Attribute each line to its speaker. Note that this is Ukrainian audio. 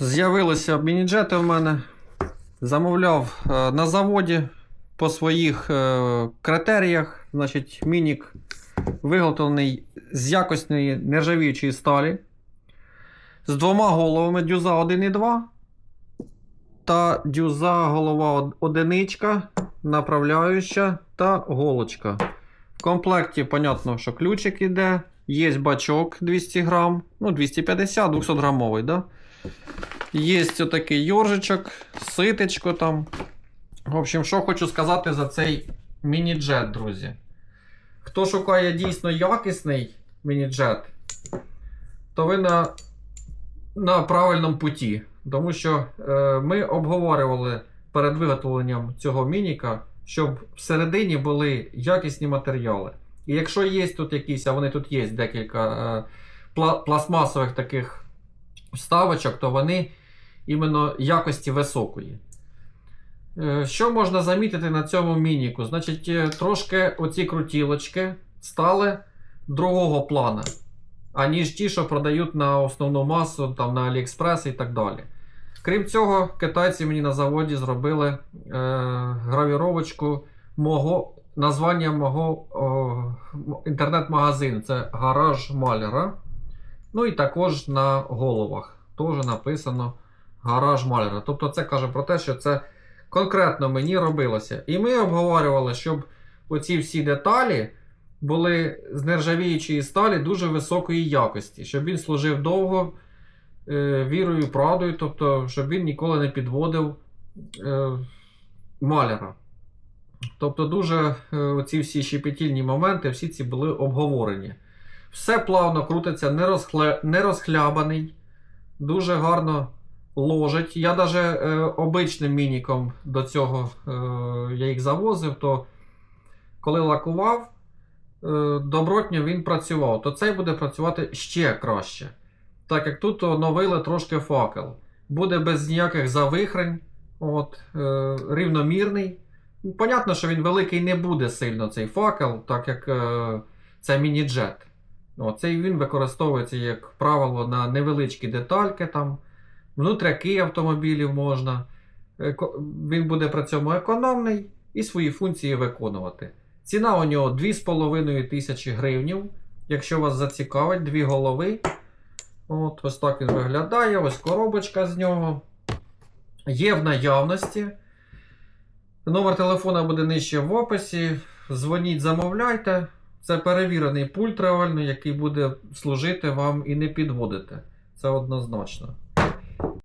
Speaker 1: З'явилися мініджети в мене. Замовляв е, на заводі по своїх е, критеріях. Значить, мінік виготовлений з якісної нержавіючої сталі. З двома головами дюза 1 і 2. Та дюза голова одиничка, направляюча та голочка. В комплекті, понятно, що ключик іде. Є бачок 200 грам, ну 250, 200 грамовий, да? Є отакий йоржичок, ситечко там. В общем, що хочу сказати за цей міні-джет, друзі. Хто шукає дійсно якісний міні-джет, то ви на, на правильному путі. Тому що е, ми обговорювали перед виготовленням цього мініка, щоб всередині були якісні матеріали. І якщо є тут якісь, а вони тут є декілька е, пластмасових таких вставочок, то вони іменно якості високої. Е, Що можна замітити на цьому мініку? Значить, е, трошки оці крутілочки стали другого плана, аніж ті, що продають на основну масу там, на AliExpress і так далі. Крім цього, китайці мені на заводі зробили е, гравіровочку мого названня мого о, інтернет-магазину. Це гараж Маляра. Ну і також на головах теж написано гараж Маляра. Тобто це каже про те, що це конкретно мені робилося. І ми обговорювали, щоб оці всі деталі були з нержавіючої сталі дуже високої якості, щоб він служив довго е, вірою, правдою, тобто, щоб він ніколи не підводив е, маляра. Тобто, дуже е, оці всі щепетільні моменти, всі ці були обговорені. Все плавно крутиться, не, розхле... не розхлябаний, дуже гарно ложить. Я навіть е, обичним мініком до цього е, я їх завозив, то коли лакував, е, добротньо він працював, то цей буде працювати ще краще. Так як тут оновили трошки факел. Буде без ніяких завихрень, от, е, рівномірний. Ну, Понятно, що він великий не буде сильно цей факел, так як е, це міні-джет. О, цей він використовується, як правило, на невеличкі детальки, там, внутряки автомобілів можна. Він буде при цьому економний і свої функції виконувати. Ціна у нього 2,5 тисячі гривнів. Якщо вас зацікавить, дві голови. От, ось так він виглядає. Ось коробочка з нього. Є в наявності. Номер телефона буде нижче в описі. Дзвоніть, замовляйте. Це перевірений пульт реально, який буде служити вам і не підводити. Це однозначно.